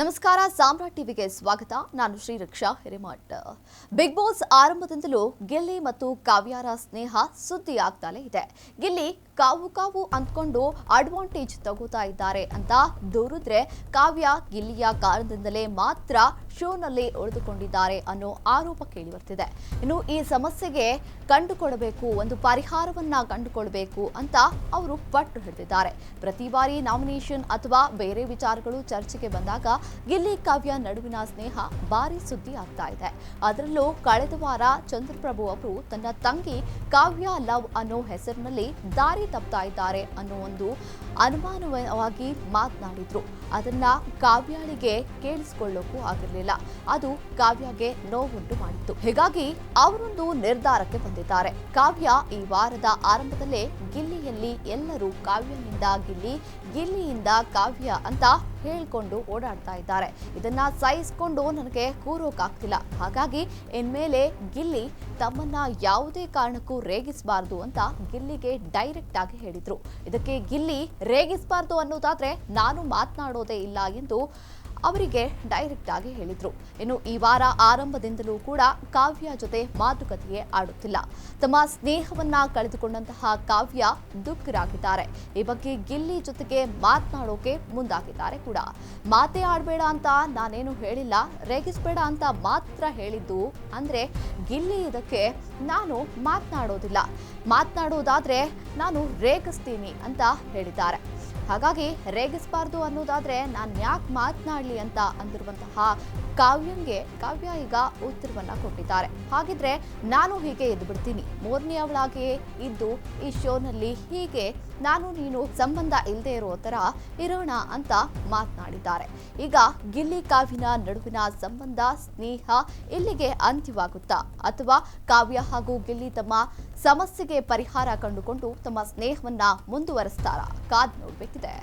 ನಮಸ್ಕಾರ, ಸಾಮ್ರಾಟ್ ಟಿವಿಗೆ ಸ್ವಾಗತ. ನಾನು ಶ್ರೀರಕ್ಷಾ ಹಿರೇಮಠ್. ಬಿಗ್ ಬಾಸ್ ಆರಂಭದಿಂದಲೂ ಗಿಲ್ಲಿ ಮತ್ತು ಕಾವ್ಯಾರ ಸ್ನೇಹ ಸುದ್ದಿ ಇದೆ. ಗಿಲ್ಲಿ ಕಾವು ಕಾವು ಅಂದ್ಕೊಂಡು ಅಡ್ವಾಂಟೇಜ್ ತಗೋತಾ ಇದ್ದಾರೆ ಅಂತ ದೂರಿದ್ರೆ ಕಾವ್ಯ ಗಿಲ್ಲಿಯ ಕಾರಣದಿಂದಲೇ ಮಾತ್ರ ಶೋನಲ್ಲಿ ಉಳಿದುಕೊಂಡಿದ್ದಾರೆ ಅನ್ನೋ ಆರೋಪ ಕೇಳಿಬರ್ತಿದೆ. ಇನ್ನು ಈ ಸಮಸ್ಯೆಗೆ ಕಂಡುಕೊಡಬೇಕು, ಒಂದು ಪರಿಹಾರವನ್ನ ಕಂಡುಕೊಳ್ಬೇಕು ಅಂತ ಅವರು ಪಟ್ಟು ಹಿಡಿದಿದ್ದಾರೆ. ಪ್ರತಿ ಬಾರಿ ನಾಮಿನೇಷನ್ ಅಥವಾ ಬೇರೆ ವಿಚಾರಗಳು ಚರ್ಚೆಗೆ ಬಂದಾಗ ಗಿಲ್ಲಿ ಕಾವ್ಯ ನಡುವಿನ ಸ್ನೇಹ ಭಾರಿ ಸುದ್ದಿ ಆಗ್ತಾ ಇದೆ. ಅದರಲ್ಲೂ ಕಳೆದ ವಾರ ಚಂದ್ರಪ್ರಭು ಅವರು ತನ್ನ ತಂಗಿ ಕಾವ್ಯ ಲವ್ ಅನ್ನೋ ಹೆಸರಿನಲ್ಲಿ ದಾರಿ ತಪ್ತಾ ಇದ್ದಾರೆ ಅನ್ನೋ ಒಂದು ಅನುಮಾನವಾಗಿ ಮಾತನಾಡಿದ್ರು. ಅದನ್ನ ಕಾವ್ಯಾಳಿಗೆ ಕೇಳಿಸ್ಕೊಳ್ಳೋಕ್ಕೂ ಆಗಿರಲಿಲ್ಲ. ಅದು ಕಾವ್ಯಗೆ ನೋವುಂಟು ಮಾಡಿತ್ತು. ಹೀಗಾಗಿ ಅವರೊಂದು ನಿರ್ಧಾರಕ್ಕೆ ಬಂದಿದ್ದಾರೆ. ಕಾವ್ಯ ಈ ವಾರದ ಆರಂಭದಲ್ಲೇ ಗಿಲ್ಲಿಯಲ್ಲಿ ಎಲ್ಲರೂ ಕಾವ್ಯನಿಂದ ಗಿಲ್ಲಿ, ಗಿಲ್ಲಿಯಿಂದ ಕಾವ್ಯ ಅಂತ ಹೇಳ್ಕೊಂಡು ಓಡಾಡ್ತಾ ಇದ್ದಾರೆ. ಇದನ್ನ ಸಹಿಸ್ಕೊಂಡು ನನಗೆ ಕೂರೋಕಾಗ್ತಿಲ್ಲ. ಹಾಗಾಗಿ ಇನ್ಮೇಲೆ ಗಿಲ್ಲಿ ತಮ್ಮನ್ನ ಯಾವುದೇ ಕಾರಣಕ್ಕೂ ರೇಗಿಸಬಾರ್ದು ಅಂತ ಗಿಲ್ಲಿಗೆ ಡೈರೆಕ್ಟ್ ಆಗಿ ಹೇಳಿದ್ರು. ಇದಕ್ಕೆ ಗಿಲ್ಲಿ ರೇಗಿಸಬಾರದು ಅನ್ನೋದಾದ್ರೆ ನಾನು ಮಾತನಾಡೋದೇ ಇಲ್ಲ ಎಂದು ಅವರಿಗೆ ಡೈರೆಕ್ಟ್ ಆಗಿ ಹೇಳಿದ್ರು. ಇನ್ನು ಈ ವಾರ ಆರಂಭದಿಂದಲೂ ಕೂಡ ಕಾವ್ಯ ಜೊತೆ ಮಾತುಕತೆಯೇ ಆಡುತ್ತಿಲ್ಲ. ತಮ್ಮ ಸ್ನೇಹವನ್ನ ಕಳೆದುಕೊಂಡಂತಹ ಕಾವ್ಯ ದುಃಖರಾಗಿದ್ದಾರೆ. ಈ ಬಗ್ಗೆ ಗಿಲ್ಲಿ ಜೊತೆಗೆ ಮಾತನಾಡೋಕೆ ಮುಂದಾಗಿದ್ದಾರೆ ಕೂಡ. ಮಾತೇ ಆಡಬೇಡ ಅಂತ ನಾನೇನು ಹೇಳಿಲ್ಲ, ರೇಗಿಸ್ಬೇಡ ಅಂತ ಮಾತ್ರ ಹೇಳಿದ್ದು ಅಂದ್ರೆ ಗಿಲ್ಲಿ ಇದಕ್ಕೆ ನಾನು ಮಾತನಾಡೋದಿಲ್ಲ. ಮಾತನಾಡೋದಾದ್ರೆ ನಾನು ರೇಗಿಸ್ತೀನಿ ಅಂತ ಹೇಳಿದ್ದಾರೆ. ಹಾಗಾಗಿ ರೇಗಿಸಬಾರ್ದು ಅನ್ನೋದಾದ್ರೆ ನಾನು ಯಾಕೆ ಮಾತನಾಡಲಿ ಅಂತ ಅಂದಿರುವಂತಹ ಕಾವ್ಯಂಗೆ ಕಾವ್ಯ ಈಗ ಉತ್ತರವನ್ನ ಕೊಟ್ಟಿದ್ದಾರೆ. ಹಾಗಿದ್ರೆ ನಾನು ಹೀಗೆ ಎದ್ದು ಬಿಡ್ತೀನಿ ಮೂರನೇ ಅವಳಾಗಿ ಇದ್ದು ಈ ಶೋನಲ್ಲಿ ಹೀಗೆ ನಾನು ನೀನು ಸಂಬಂಧ ಇಲ್ಲದೆ ಇರೋ ಥರ ಇರೋಣ ಅಂತ ಮಾತನಾಡಿದ್ದಾರೆ. ಈಗ ಗಿಲ್ಲಿ ಕಾವ್ಯನ ನಡುವಿನ ಸಂಬಂಧ, ಸ್ನೇಹ ಇಲ್ಲಿಗೆ ಅಂತ್ಯವಾಗುತ್ತಾ? ಅಥವಾ ಕಾವ್ಯ ಹಾಗೂ ಗಿಲ್ಲಿ ತಮ್ಮ ಸಮಸ್ಯೆಗೆ ಪರಿಹಾರ ಕಂಡುಕೊಂಡು ತಮ್ಮ ಸ್ನೇಹವನ್ನ ಮುಂದುವರೆಸ್ತಾರ? ಕಾದ್ that